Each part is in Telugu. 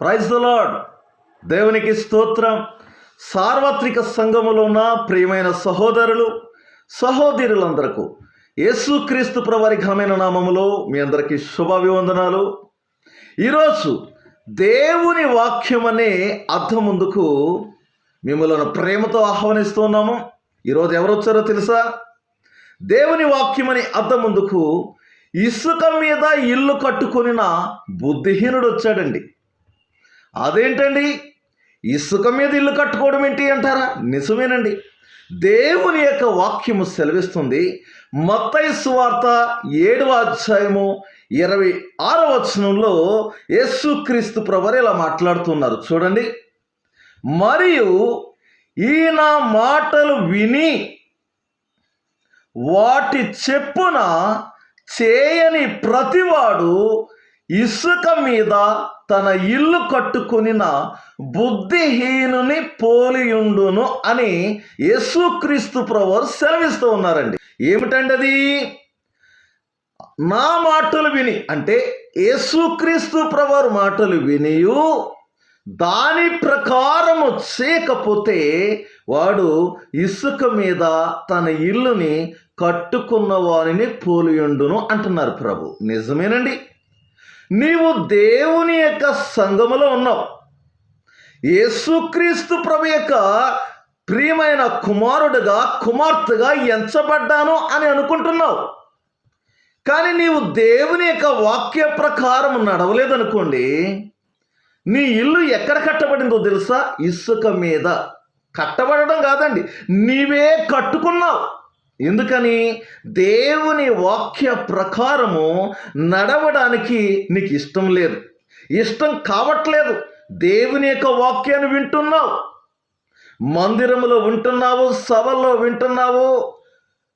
ప్రైజ్ ద లార్డ్ దేవునికి స్తోత్రం. సార్వత్రిక సంఘములో ఉన్న ప్రియమైన సహోదరులు సహోదరులందరకు యేసుక్రీస్తు ప్రవారి ఘనమైన నామములో మీ అందరికీ శుభాభివందనాలు. ఈరోజు దేవుని వాక్యం అనే అర్థం ముందుకు మిమ్మల్ని ప్రేమతో ఆహ్వానిస్తున్నాము ఈరోజు ఎవరొచ్చారో తెలుసా? దేవుని వాక్యం అని అర్థం ముందుకు ఇసుక మీద ఇల్లు కట్టుకునిన బుద్ధిహీనుడు వచ్చాడండి. అదేంటండి? ఇసుక మీద ఇల్లు కట్టుకోవడం ఏంటి అంటారా? నిజమేనండి. దేవుని యొక్క వాక్యము సెలవిస్తుంది. మత్తయి సువార్త ఏడవ అధ్యాయము ఇరవై ఆరవ వచనంలో యేసుక్రీస్తు ప్రభరు ఇలా మాట్లాడుతున్నారు. చూడండి. మరియు ఈయన మాటలు విని వాటి చెప్పున చేయని ప్రతివాడు ఇసుక మీద తన ఇల్లు కట్టుకునిన బుద్ధిహీనుని పోలియుండును అని యేసుక్రీస్తు ప్రవర్ సెలవిస్తూ ఉన్నారండి. ఏమిటండి అది? నా మాటలు విని అంటే యేసుక్రీస్తు ప్రవర్ మాటలు వినియు దాని ప్రకారము చేయకపోతే వాడు ఇసుక మీద తన ఇల్లుని కట్టుకున్న వారిని పోలియుండును అంటున్నారు ప్రభు. నిజమేనండి. నీవు దేవుని యొక్క సంఘములో ఉన్నావు. యేసుక్రీస్తు ప్రభు యొక్క ప్రియమైన కుమారుడుగా కుమార్తెగా ఎంచబడ్డాను అని అనుకుంటున్నావు. కానీ నీవు దేవుని యొక్క వాక్య ప్రకారం నడవలేదనుకోండి నీ ఇల్లు ఎక్కడ కట్టబడిందో తెలుసా? ఇసుక మీద. కట్టబడడం కాదండి నీవే కట్టుకున్నావు. ఎందుకని? దేవుని వాక్య ప్రకారము నడవడానికి నీకు ఇష్టం లేదు. ఇష్టం కావట్లేదు. దేవుని యొక్క వాక్యాన్ని వింటున్నావు. మందిరములో వింటున్నావు సభల్లో వింటున్నావు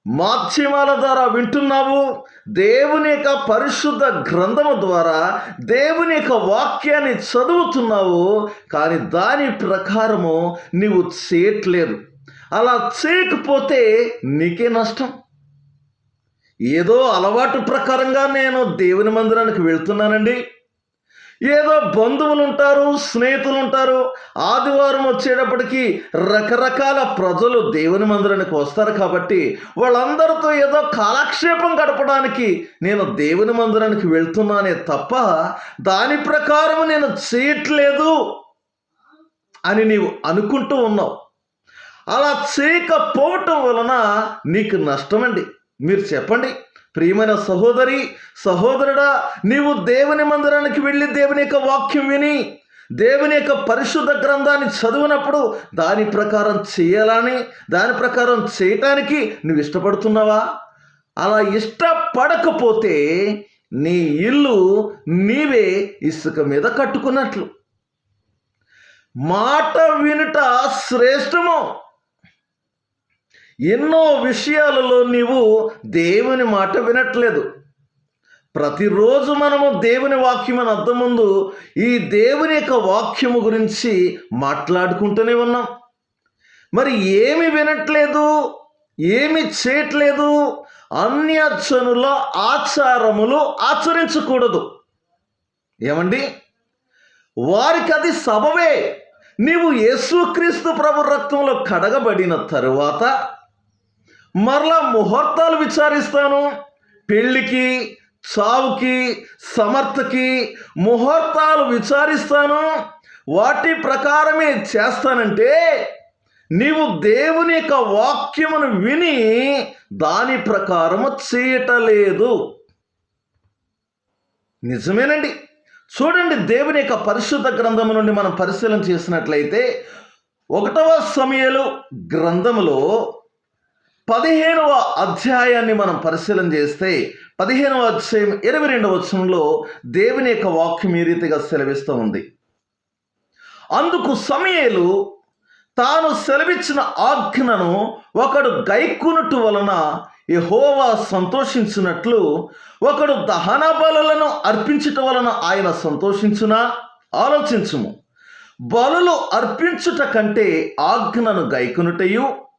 మాధ్యమాల ద్వారా వింటున్నావు. దేవుని యొక్క పరిశుద్ధ గ్రంథము ద్వారా దేవుని యొక్క వాక్యాన్ని చదువుతున్నావు. కానీ దాని ప్రకారము నీవు చేయట్లేదు. అలా చేయకపోతే నీకే నష్టం. ఏదో అలవాటు ప్రకారంగా నేను దేవుని మందిరానికి వెళ్తున్నానండి. ఏదో బంధువులు ఉంటారు స్నేహితులు ఉంటారు ఆదివారం వచ్చేటప్పటికి రకరకాల ప్రజలు దేవుని మందిరానికి వస్తారు కాబట్టి వాళ్ళందరితో ఏదో కాలక్షేపం గడపడానికి నేను దేవుని మందిరానికి వెళ్తున్నానే తప్ప దాని ప్రకారం నేను చేయట్లేదు అని నీవు అనుకుంటూ ఉన్నావు. అలా చేయకపోవటం వలన నీకు నష్టమండి. మీరు చెప్పండి. ప్రియమైన సహోదరి సహోదరుడా నీవు దేవుని మందిరానికి వెళ్ళి దేవుని యొక్క వాక్యం విని దేవుని యొక్క పరిశుద్ధ గ్రంథాన్ని చదివినప్పుడు దాని ప్రకారం చేయాలని దాని ప్రకారం చేయటానికి నువ్వు ఇష్టపడుతున్నావా? అలా ఇష్టపడకపోతే నీ ఇల్లు నీవే ఇసుక మీద కట్టుకున్నట్లు. మాట వినుట శ్రేష్టమో. ఎన్నో విషయాలలో నీవు దేవుని మాట వినట్లేదు. ప్రతిరోజు మనము దేవుని వాక్యం అని అర్థం ముందు ఈ దేవుని యొక్క వాక్యము గురించి మాట్లాడుకుంటూనే ఉన్నాం. మరి ఏమి వినట్లేదు? ఏమి చేయట్లేదు? అన్యజనుల ఆచారములు ఆచరించకూడదు. ఏమండి? వారికి అది సబవే నీవు యేసుక్రీస్తు ప్రభు రక్తంలో కడగబడిన తరువాత మరలా ముహూర్తాలు విచారిస్తాను. పెళ్ళికి చావుకి సమర్థకి ముహూర్తాలు విచారిస్తాను. వాటి ప్రకారమే చేస్తానంటే నీవు దేవుని యొక్క వాక్యమును విని దాని ప్రకారము చేయటలేదు. నిజమేనండి. చూడండి దేవుని యొక్క పరిశుద్ధ గ్రంథము నుండి మనం పరిశీలన చేసినట్లయితే ఒకటవ సమయలు గ్రంథములో పదిహేనవ అధ్యాయాన్ని మనం పరిశీలన చేస్తే పదిహేనవ అధ్యాయం ఇరవై రెండవ వచనంలో దేవుని యొక్క వాక్యం ఈ రీతిగా సెలవిస్తూ ఉంది. అందుకు సమయలు తాను సెలవిచ్చిన ఆజ్ఞను ఒకడు గైక్కునుట వలన యహోవా సంతోషించినట్లు ఒకడు దహన బలులను అర్పించుట వలన ఆయన సంతోషించునా? ఆలోచించుము. బలులు అర్పించుట కంటే ఆజ్ఞను గైకునుటయు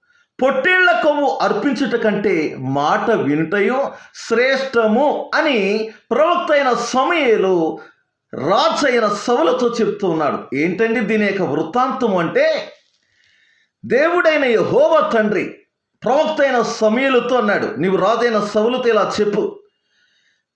పొట్టేళ్ళ కొవ్వు అర్పించుట కంటే మాట వినుటయు శ్రేష్టము అని ప్రవక్త అయిన సమయలు రాజు అయిన సవులతో చెప్తూ ఉన్నాడు. ఏంటండి దీని యొక్క వృత్తాంతం అంటే? దేవుడైన యహోవ తండ్రి ప్రవక్త అయిన సమయలతో అన్నాడు. నీవు రాజైన సవులతో ఇలా చెప్పు.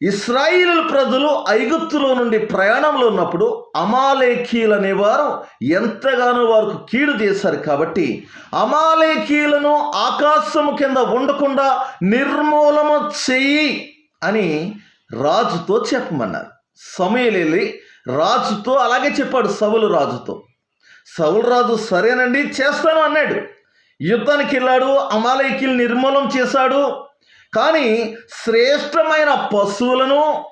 ఇస్రాయిల్ ప్రజలు ఐగుప్తులో నుండి ప్రయాణంలో ఉన్నప్పుడు అమాలేకీలు అనేవారు ఎంతగానో వారికి కీడు చేశారు కాబట్టి అమాలేకీలను ఆకాశము కింద ఉండకుండా నిర్మూలన చెయ్యి అని రాజుతో చెప్పమన్నారు. సమయలేలి రాజుతో అలాగే చెప్పాడు సవులు రాజుతో. సవులు రాజు సరేనండి చేస్తాను అన్నాడు. యుద్ధానికి వెళ్ళాడు అమాలయకిల్ నిర్మూలం చేశాడు. కానీ శ్రేష్టమైన పశువులను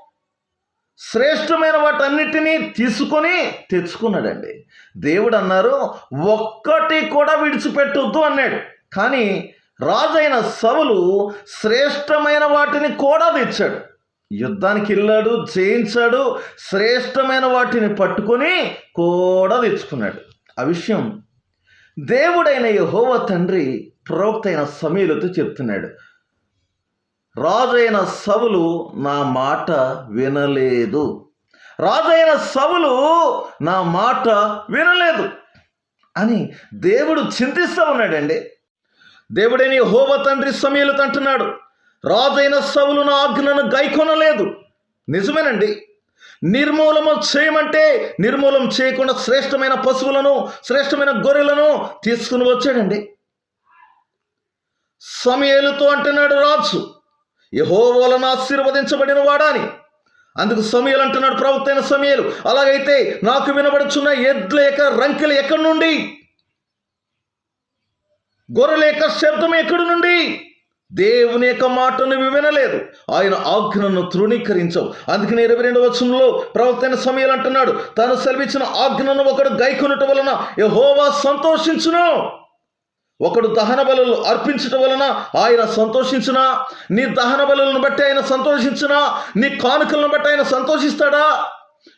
శ్రేష్టమైన వాటన్నిటినీ తీసుకొని తెచ్చుకున్నాడండి. దేవుడు అన్నారు ఒక్కటి కూడా విడిచిపెట్టొద్దు అన్నాడు. కానీ రాజైన సవులు శ్రేష్టమైన వాటిని కూడా తెచ్చాడు. యుద్ధానికి వెళ్ళాడు జయించాడు శ్రేష్టమైన వాటిని పట్టుకొని కూడా తెచ్చుకున్నాడు. ఆ విషయం దేవుడైన యహోవ తండ్రి ప్రవక్త అయిన సమీలతో చెప్తున్నాడు. రాజైన సవులు నా మాట వినలేదు. రాజైన సవులు నా మాట వినలేదు అని దేవుడు చింతిస్తూ ఉన్నాడండి. దేవుడని హోమ తండ్రి సమీలతో అంటున్నాడు రాజైన సవులు నా ఆజ్ఞను గైకొనలేదు. నిజమేనండి. నిర్మూలము చేయమంటే నిర్మూలం చేయకుండా శ్రేష్టమైన పశువులను శ్రేష్టమైన గొర్రెలను తీసుకుని వచ్చాడండి. సమయలుతో అంటున్నాడు రాజు. యహో వలన ఆశీర్వదించబడిన వాడాని అందుకు సమయలు అంటున్నాడు ప్రవక్త అయిన సమయలు. అలాగైతే నాకు వినబడుచున్న ఎడ్ల యొక్క రంకెలు ఎక్కడి నుండి? గొర్రెల యొక్క శబ్దం ఎక్కడి నుండి? దేవుని యొక్క మాటను నువ్వు వినలేదు. ఆయన ఆజ్ఞను తృణీకరించవు. అందుకని ఇరవై రెండు వచనంలో ప్రవక్తైన సమయాలు అంటున్నాడు. తను సెలవిచ్చిన ఆజ్ఞను ఒకడు గైకొనుట వలన యహోవా సంతోషించును. ఒకడు దహన బలులు అర్పించటం వలన ఆయన సంతోషించునా? నీ దహన బలులను బట్టి ఆయన సంతోషించునా? నీ కానుకలను బట్టి ఆయన సంతోషిస్తాడా?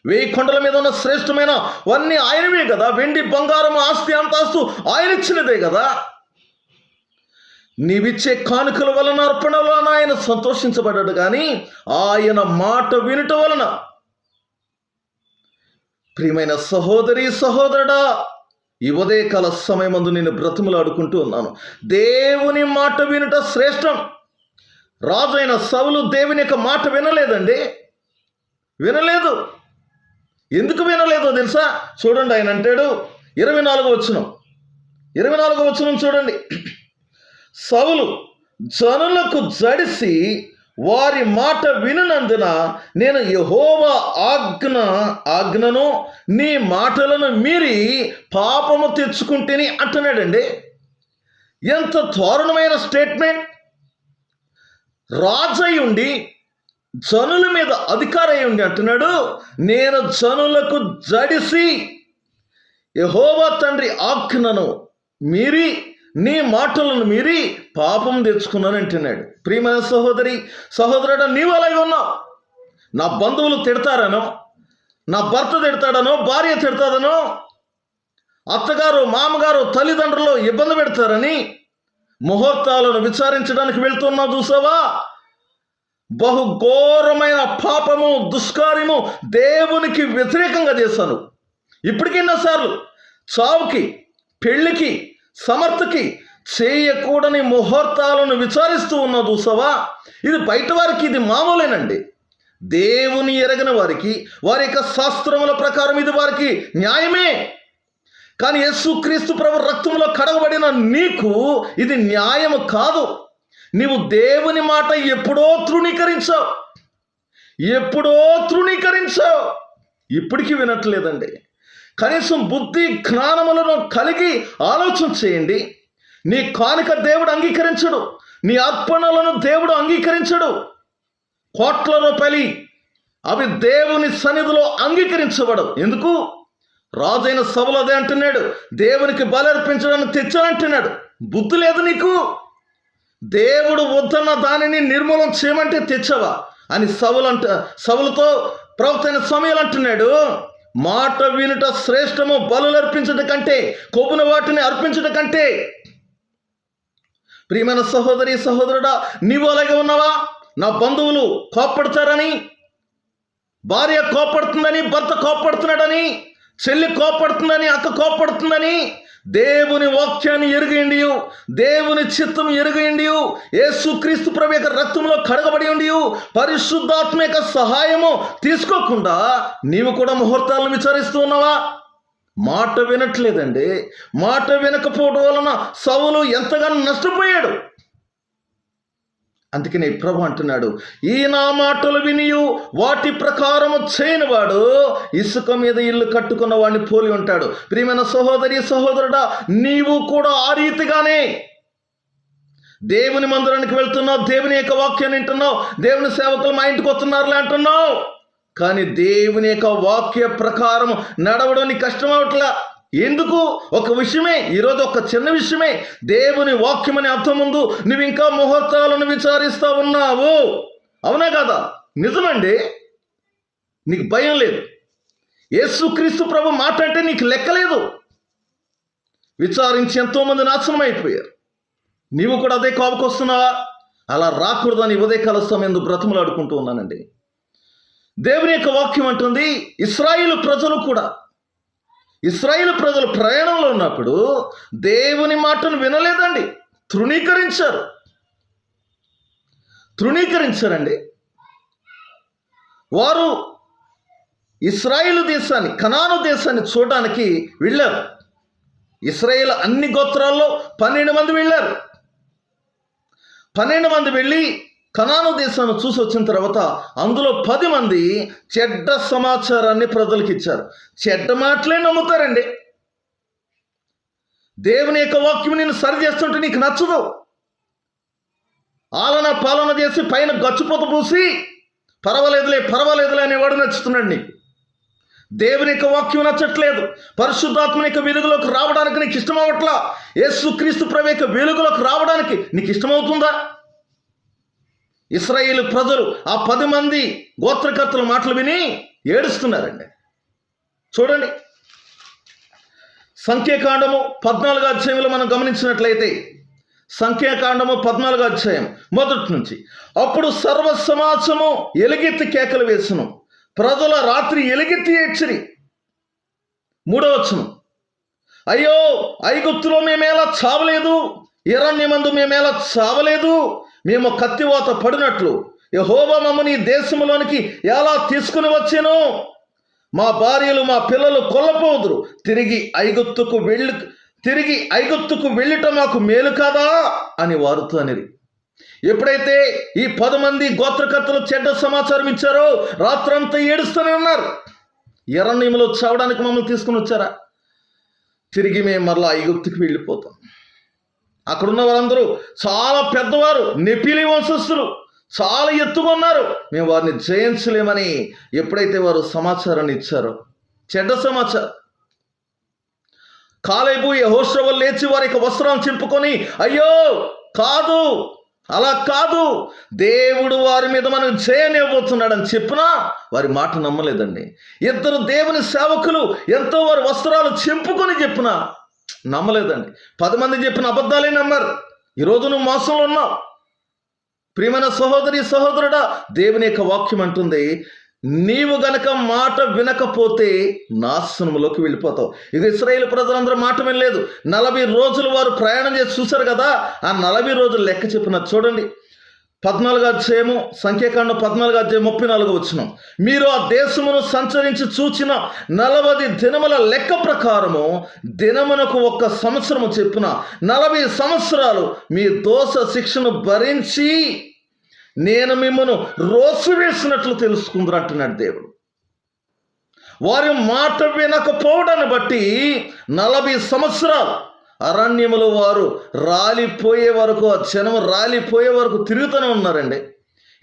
వెయ్యి కొండల మీద ఉన్న శ్రేష్టమైన అన్నీ ఆయనవే కదా. వెండి బంగారం ఆస్తి అంతాస్తు ఆయన ఇచ్చినదే కదా. నీవిచ్చే కానుకల వలన అర్పణ వలన ఆయన సంతోషించబడ్డాడు కానీ ఆయన మాట వినుట వలన. ప్రియమైన సహోదరి సహోదరుడా ఈ ఉదయకాల సమయమందు నేను బ్రతిమలాడుకుంటూ ఉన్నాను. దేవుని మాట వినుట శ్రేష్టం. రాజైన సవులు దేవుని యొక్క మాట వినలేదండి. వినలేదు. ఎందుకు వినలేదో తెలుసా? చూడండి ఆయన అంటాడు ఇరవై నాలుగు వచ్చిన ఇరవై నాలుగు వచ్చిన చూడండి. సవులు జనులకు జడిసి వారి మాట వినునందున నేను యహోవా ఆజ్ఞ ఆజ్ఞను నీ మాటలను మీరి పాపము తెచ్చుకుంటేని అంటున్నాడండి. ఎంత దారుణమైన స్టేట్మెంట్ రాజయ్యుండి జనుల మీద అధికారై ఉండి అంటున్నాడు నేను జనులకు జడిసి యహోవా తండ్రి ఆజ్ఞను మీరి నీ మాటలను మీరి పాపం తెచ్చుకున్నాను అంటున్నాడు. ప్రియమైన సహోదరి సహోదరుడు నీవు అలాగే ఉన్నావు. నా బంధువులు తిడతారనో నా భర్త తిడతాడనో భార్య తిడతాదనో అత్తగారు మామగారు తల్లిదండ్రులు ఇబ్బంది పెడతారని ముహూర్తాలను విచారించడానికి వెళ్తున్నావు చూసావా? బహు ఘోరమైన పాపము దుష్కార్యము దేవునికి వ్యతిరేకంగా చేశాను. ఇప్పటికి ఎన్నోసార్లు చావుకి పెళ్ళికి సమర్థకి చేయకూడని ముహూర్తాలను విచారిస్తూ ఉన్న చూసావా? ఇది బయట వారికి ఇది మామూలేనండి. దేవుని ఎరగిన వారికి వారి యొక్క శాస్త్రముల ప్రకారం ఇది వారికి న్యాయమే. కానీ యేసుక్రీస్తు ప్రభు రక్తంలో కడగబడిన నీకు ఇది న్యాయము కాదు. నీవు దేవుని మాట ఎప్పుడో తృణీకరించావు. ఎప్పుడో తృణీకరించావు. ఇప్పటికీ వినట్లేదండి. కనీసం బుద్ధి జ్ఞానములను కలిగి ఆలోచన చేయండి. నీ కానుక దేవుడు అంగీకరించడు. నీ అర్పణలను దేవుడు అంగీకరించడు. కోట్ల రూపాయలు అవి దేవుని సన్నిధిలో అంగీకరించబడవు. ఎందుకు? రాజైన సభలు అదే అంటున్నాడు. దేవునికి బలర్పించడానికి తెచ్చానంటున్నాడు. బుద్ధి లేదు నీకు? దేవుడు వద్దన్న దానిని నిర్మూలన చేయమంటే తెచ్చావా? అని సవులు అంట సవులతో ప్రవక్తైన సమయాలు అంటున్నాడు. మాట వినుట శ్రేష్టము బలులు అర్పించట కంటే కొవ్వున వాటిని అర్పించట కంటే. ప్రియమైన సహోదరి సహోదరుడా నీవు అలాగే ఉన్నావా? నా బంధువులు కోప్పడతారని భార్య కోపడుతుందని భర్త కోపడుతున్నాడని చెల్లి కోపడుతుందని అక్క కోపడుతుందని దేవుని వాక్యాన్ని ఎరుగండి దేవుని చిత్తం ఎరుగండి యేసుక్రీస్తు ప్రభు యొక్క రక్తంలో కడగబడి ఉండి పరిశుద్ధాత్మ యొక్క సహాయము తీసుకోకుండా నీవు కూడా ముహూర్తాలను విచారిస్తూ ఉన్నావా? మాట వినట్లేదండి. మాట వినకపోవడం వలన సవులు ఎంతగానో నష్టపోయాడు. అందుకనే ప్రభు అంటున్నాడు ఈ నా మాటలు వినియు వాటి ప్రకారము చేయనివాడు ఇసుక మీద ఇల్లు కట్టుకున్న వాడిని పోలి ఉంటాడు. ప్రియమైన సహోదరి సహోదరుడా నీవు కూడా ఆ రీతిగానే దేవుని మందిరానికి వెళ్తున్నావు దేవుని యొక్క వాక్యాన్ని వింటున్నావు దేవుని సేవకులు మా ఇంటికి వస్తున్నారులే అంటున్నావు. కానీ దేవుని యొక్క వాక్య ప్రకారం నడవడం నీ కష్టం అవట్లా? ఎందుకు? ఒక విషయమే ఈరోజు ఒక చిన్న విషయమే. దేవుని వాక్యం అనే అర్థం ముందు నువ్వు ఇంకా ముహూర్తాలను విచారిస్తూ ఉన్నావు. అవునా కదా? నిజమండి. నీకు భయం లేదు. యేసుక్రీస్తు ప్రభు మాట అంటే నీకు లెక్కలేదు విచారించి ఎంతోమంది నాశనం అయిపోయారు. నీవు కూడా అదే కాపుకొస్తున్నావా అలా రాకూడదని ఉదయకాల సమయంలో బ్రతములాడుకుంటూ ఉన్నానండి. దేవుని యొక్క వాక్యం అంటుంది ఇస్రాయిల్ ప్రజలు కూడా ఇస్రాయిల్ ప్రజలు ప్రయాణంలో ఉన్నప్పుడు దేవుని మాటను వినలేదండి. తృణీకరించారు. తృణీకరించారండి. వారు ఇస్రాయిల్ దేశాన్ని కనాను దేశాన్ని చూడడానికి వెళ్ళారు. ఇస్రాయేల్ అన్ని గోత్రాల్లో పన్నెండు మంది వెళ్ళారు. పన్నెండు మంది వెళ్ళి కనాను దేశాన్ని చూసి వచ్చిన తర్వాత అందులో పది మంది చెడ్డ సమాచారాన్ని ప్రజలకు ఇచ్చారు. చెడ్డ మాటలే నమ్ముతారండి. దేవుని యొక్క వాక్యం నేను సరి చేస్తుంటే నీకు నచ్చదు. ఆలన పాలన చేసి పైన గచ్చుపోత పూసి పర్వాలేదులే పర్వాలేదులే అనేవాడు నచ్చుతున్నాడు నీకు. దేవుని యొక్క వాక్యం నచ్చట్లేదు. పరిశుద్ధాత్మ యొక్క వెలుగులోకి రావడానికి నీకు ఇష్టం అవ్వట్లా? యేసుక్రీస్తు ప్రవేక వెలుగులోకి రావడానికి నీకు ఇష్టమవుతుందా? ఇస్రాయేల్ ప్రజలు ఆ పది మంది గోత్రకర్తల మాటలు విని ఏడుస్తున్నారండి. చూడండి. సంఖ్యాకాండము పద్నాలుగు అధ్యాయంలో మనం గమనించినట్లయితే సంఖ్యాకాండము పద్నాలుగు అధ్యాయం మొదటి నుంచి అప్పుడు సర్వ సమాజము ఎలుగెత్తి కేకలు వేసును. ప్రజల రాత్రి ఎలుగెత్తి ఏడ్చిరి. మూడో అయ్యో ఐగుప్తులో మేమేలా చావలేదు ఇరణ్యమందు మేమేలా చావలేదు మేము కత్తివాత పడినట్లు యహోబా మమ్మని దేశంలోనికి ఎలా తీసుకుని వచ్చాను? మా భార్యలు మా పిల్లలు కొల్లపోదురు. తిరిగి ఐగుప్తుకు వెళ్ళి తిరిగి ఐగుప్తుకు వెళ్ళటం మాకు మేలు కాదా? అని వారుతో అనేది ఎప్పుడైతే ఈ పది మంది గోత్రకర్తలు చెడ్డ సమాచారం ఇచ్చారో రాత్రంతా ఏడుస్తూనే ఉన్నారు. ఎర్రనీములో చావడానికి మమ్మల్ని తీసుకుని వచ్చారా? తిరిగి మేము మరలా ఐగుప్తుకి వెళ్ళిపోతాం. అక్కడున్న వారందరూ చాలా పెద్దవారు నెపిలి వంశస్థులు చాలా ఎత్తుగా ఉన్నారు. మేము వారిని జయించలేమని ఎప్పుడైతే వారు సమాచారాన్ని ఇచ్చారో చెడ్డ సమాచారం. కాలేబు యహోశ్రవ లేచి వారి యొక్క వస్త్రం చింపుకొని అయ్యో కాదు అలా కాదు దేవుడు వారి మీద మనం చేయనివ్వబోతున్నాడని చెప్పినా వారి మాట నమ్మలేదండి. ఇద్దరు దేవుని సేవకులు ఎంతో వారి వస్త్రాలు చింపుకొని చెప్పినా నమ్మలేదండి. పది మంది చెప్పిన అబద్ధాలే నమ్మారు. ఈరోజు నువ్వు మోసంలో ఉన్నావు. ప్రియమైన సహోదరి సహోదరుడా దేవుని యొక్క వాక్యం అంటుంది నీవు గనక మాట వినకపోతే నాశనములోకి వెళ్ళిపోతావు. ఇది ఇస్రాయేల్ ప్రజలందరూ మాట వినలేదు. నలభై రోజులు వారు ప్రయాణం చేసి చూశారు కదా ఆ నలభై రోజులు లెక్క చెప్పిన చూడండి. పద్నాలుగు అధ్యాయము సంఖ్యాకాండం పద్నాలుగు అధ్యాయం ముప్పై నాలుగు వచ్చిన. మీరు ఆ దేశమును సంచరించి చూచిన నలభై దినముల లెక్క ప్రకారము దినమునకు ఒక్క సంవత్సరము చెప్పున నలభై సంవత్సరాలు మీ దోష శిక్షను భరించి నేను మిమ్మను రోసు వేసినట్లు తెలుసుకుందరు అంటున్నాడు దేవుడు. వారి మాట వినకపోవడాన్ని బట్టి నలభై సంవత్సరాలు అరణ్యములో వారు రాలిపోయే వరకు ఆ జనం రాలిపోయే వరకు తిరుగుతూనే ఉన్నారండి.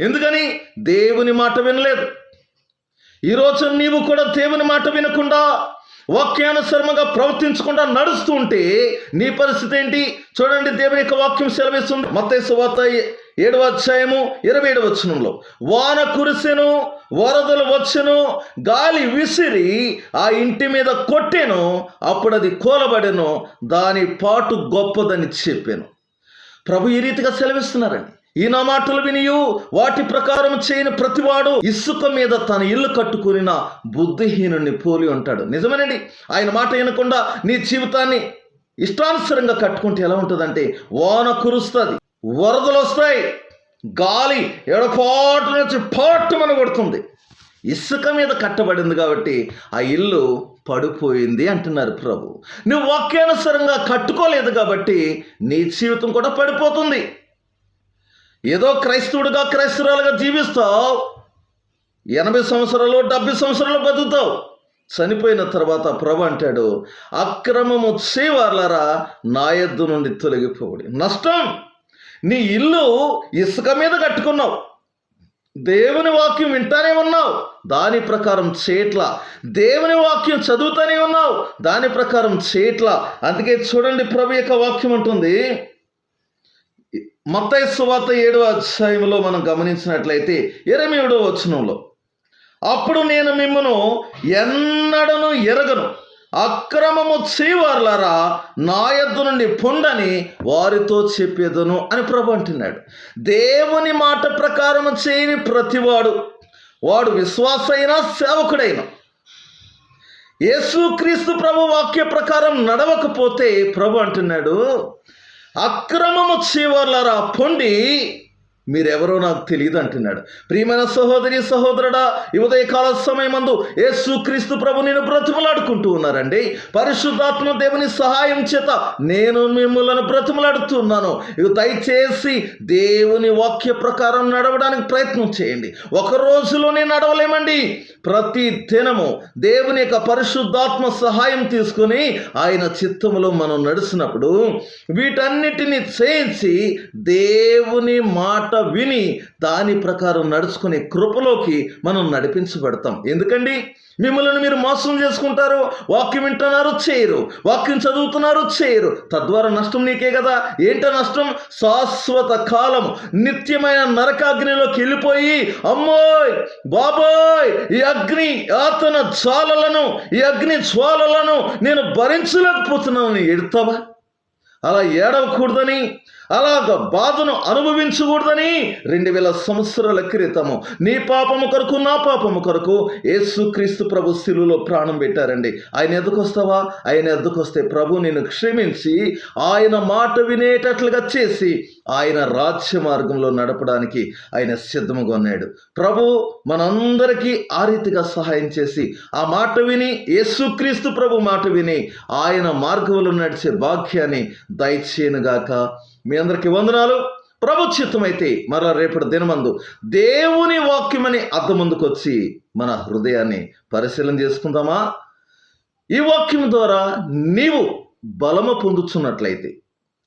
ఎందుకని? దేవుని మాట వినలేదు. ఈరోజు నీవు కూడా దేవుని మాట వినకుండా వాక్యానుసరముగా ప్రవర్తించకుండా నడుస్తూ ఉంటే నీ పరిస్థితి ఏంటి? చూడండి దేవుని యొక్క వాక్యం సెలవిస్తుంది. మత్తయి వార్త ఏడవ అధ్యాయము ఇరవై ఏడవ వచనంలో వాన కురిసెను వరదలు వచ్చెను గాలి విసిరి ఆ ఇంటి మీద కొట్టెను అప్పుడు అది కూలబడెను దాని పాటు గొప్పదని చెప్పాను. ప్రభు ఈ రీతిగా సెలవిస్తున్నారండి. ఈ నా మాటలు వినియు వాటి ప్రకారం చేయని ప్రతివాడు ఇసుక మీద తన ఇల్లు కట్టుకునిన బుద్ధిహీనుని పోలి ఉంటాడు. నిజమేనండి. ఆయన మాట వినకుండా నీ జీవితాన్ని ఇష్టానుసరంగా కట్టుకుంటే ఎలా ఉంటుందంటే వాన కురుస్తుంది. వరదలు వస్తాయి గాలి ఎడపాటు నుంచి పాటు మన కొడుతుంది. ఇసుక మీద కట్టబడింది కాబట్టి ఆ ఇల్లు పడిపోయింది అంటున్నారు ప్రభు. నువ్వు వాక్యానుసరంగా కట్టుకోలేదు కాబట్టి నీ జీవితం కూడా పడిపోతుంది. ఏదో క్రైస్తవుడిగా క్రైస్తవురాలుగా జీవిస్తావు. ఎనభై సంవత్సరాలు డెబ్బై సంవత్సరాలు బతుకుతావు. చనిపోయిన తర్వాత ప్రభు అంటాడు అక్రమము చేయవార్లరా నా ఎద్దు నుండి తొలగిపోవడి నష్టం. నీ ఇల్లు ఇసుక మీద కట్టుకున్నావు. దేవుని వాక్యం వింటానే ఉన్నావు. దాని ప్రకారం చేట్ల. దేవుని వాక్యం చదువుతానే ఉన్నావు. దాని ప్రకారం చేట్ల. అందుకే చూడండి ప్రభు యొక్క వాక్యం ఉంటుంది మత్తయి సువార్త ఏడవ అధ్యాయంలో మనం గమనించినట్లయితే ఇరవై ఏడవ వచనంలో అప్పుడు నేను మిమ్మను ఎన్నడను ఎరగను. అక్రమము చేయవారులారా నా యొద్ద నుండి పొండని వారితో చెప్పేదను అని ప్రభు అంటున్నాడు. దేవుని మాట ప్రకారము చేయని ప్రతివాడు వాడు విశ్వాసైనా సేవకుడైనా యేసుక్రీస్తు ప్రభు వాక్య ప్రకారం నడవకపోతే ప్రభు అంటున్నాడు అక్రమము చేయవారులారా పొండి మీరెవరో నాకు తెలియదు అంటున్నాడు. ప్రియమైన సహోదరి సహోదరుడా ఈ ఉదయకాల సమయమందు యేసు క్రీస్తు ప్రభు నేను బ్రతుములాడుకుంటూ ఉన్నారండి. పరిశుద్ధాత్మ దేవుని సహాయం చేత నేను మిమ్మల్ని బ్రతుములాడుతున్నాను ఇవి దయచేసి దేవుని వాక్య ప్రకారం నడవడానికి ప్రయత్నం చేయండి. ఒక రోజులోనే నడవలేమండి. ప్రతి దినము దేవుని యొక్క పరిశుద్ధాత్మ సహాయం తీసుకొని ఆయన చిత్తములో మనం నడిచినప్పుడు వీటన్నిటిని చేయించి దేవుని మాట విని దాని ప్రకారం నడుచుకునే కృపలోకి మనం నడిపించబడతాం. ఎందుకండి? మిమ్మల్ని మీరు మోసం చేసుకుంటారు వాక్యం వింటున్నారు చేయరు. వాక్యం చదువుతున్నారు చేయరు. తద్వారా నష్టం నీకే కదా? ఏంట నష్టం? శాశ్వత కాలం నిత్యమైన నరకాగ్నిలోకి వెళ్ళిపోయి అమ్మోయ్ బాబోయ్ ఈ అగ్ని ఆతన జ్వాలలను ఈ అగ్ని జ్వాలలను నేను భరించలేకపోతున్నాను ఎడతావా? అలా ఏడవకూడదని అలాగ బాధను అనుభవించకూడదని రెండు వేల సంవత్సరాల క్రితము. నీ పాపము కొరకు నా పాపము కొరకు యేసుక్రీస్తు ప్రభు శిలులో ప్రాణం పెట్టారండి. ఆయన ఎదుకొస్తావా ఆయన ఎదుకొస్తే ప్రభు నేను క్షమించి ఆయన మాట వినేటట్లుగా చేసి ఆయన రాజ్య మార్గంలో నడపడానికి ఆయన సిద్ధముగా ఉన్నాడు. ప్రభు మనందరికీ ఆ రీతిగా సహాయం చేసి ఆ మాట విని యేసుక్రీస్తు ప్రభు మాట విని ఆయన మార్గంలో నడిచే భాగ్యాన్ని దయచేయనుగాక. మీ అందరికీ వందనాలు. ప్రభు మరలా రేపటి దినమందు దేవుని వాక్యమని అద్దం ముందుకు వచ్చి మన హృదయాన్ని పరిశీలన చేసుకుందామా? ఈ వాక్యం ద్వారా నీవు బలము పొందుతున్నట్లయితే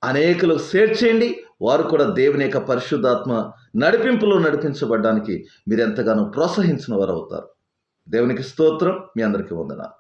అనేకులకు షేర్ చేయండి. వారు కూడా దేవుని యొక్క పరిశుద్ధాత్మ నడిపింపులో నడిపించబడడానికి మీరు ఎంతగానో ప్రోత్సహించిన వారు అవుతారు దేవునికి స్తోత్రం. మీ అందరికీ వందనాలు.